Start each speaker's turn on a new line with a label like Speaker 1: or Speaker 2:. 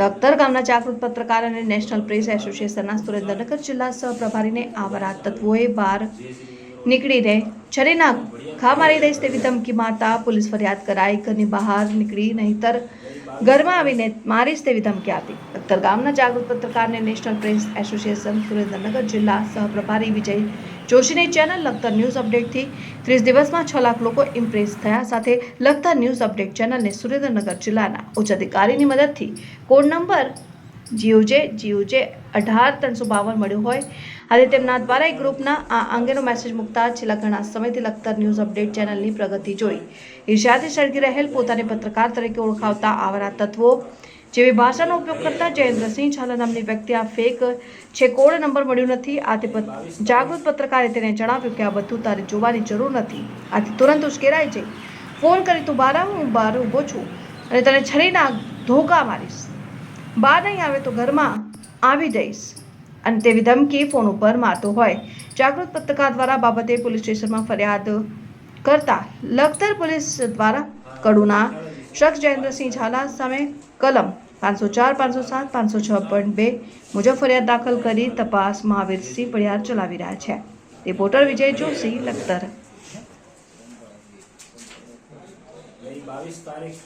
Speaker 1: લખતર ગામના જાગૃત પત્રકાર અને નેશનલ પ્રેસ એસોસિએશનના સુરેન્દ્રનગર જિલ્લા સહપ્રભારીને આવારા તત્વોએ બહાર નીકળીને છરીના ખા મારી દઈશ તેવી ધમકી મારતા પોલીસ ફરિયાદ કરાઈ. ઘરની બહાર નીકળી નહીતર ઘરમાં આવીને મારીશ તેવી ધમકી આપી. લખતર ગામના જાગૃત પત્રકારને નેશનલ પ્રેસ એસોસિએશન સુરેન્દ્રનગર જિલ્લા સહપ્રભારી વિજય જોશીની ચેનલ લખતર ન્યૂઝ અપડેટથી ત્રીસ દિવસમાં છ લાખ લોકો ઇમ્પ્રેસ થયા સાથે લખતર ન્યૂઝ અપડેટ ચેનલને સુરેન્દ્રનગર જિલ્લાના ઉચ્ચ અધિકારીની મદદથી. કોડ નંબર જીઓજે જીઓજે અઢાર ત્રણસો બાવન મળ્યો હોય. આજે તેમના દ્વારા એક ગ્રુપના આ અંગેનો મેસેજ મૂકતા છેલ્લા ઘણા સમયથી લખતર ન્યૂઝ અપડેટ ચેનલની પ્રગતિ જોઈ. ઈર્ષ્યાથી સળગી રહેલ પોતાને પત્રકાર તરીકે ઓળખાવતા આવારા તત્વો જેવી ભાષાનો ઉપયોગ કરતા જયેન્દ્રસિંહ ઝાલા નામની વ્યક્તિ આ ફેક છે, કોડ નંબર મળ્યો નથી. આથી જાગૃત પત્રકારે તેને જણાવ્યું કે આ બધું તારે જોવાની જરૂર નથી. આથી તુરંત ઉશ્કેરાઈ જઈ ફોન કરી તું બહાર આવ હું બહાર ઊભો છું અને તને છરીના ધોકા મારીશ. બહાર નહીં આવે તો ઘરમાં આવી જઈશ. અને તેવી ધમકી ફોન ઉપર મારતો હોય. જાગૃત પત્રકાર દ્વારા બાબતે પોલીસ સ્ટેશનમાં ફરિયાદ કરતા લખતર પોલીસ દ્વારા કડુના શખ્સ જયેન્દ્રસિંહ ઝાલા સામે કલમ પાંચસો ચાર, પાંચસો સાત, પાંચસો છ પોઈન્ટ બે મુજબ ફરિયાદ દાખલ કરી તપાસ મહાવીરસિંહ પડિયાર ચલાવી રહ્યા છે. રિપોર્ટર વિજય જોશી, લખતર.
Speaker 2: બાવીસ તારીખ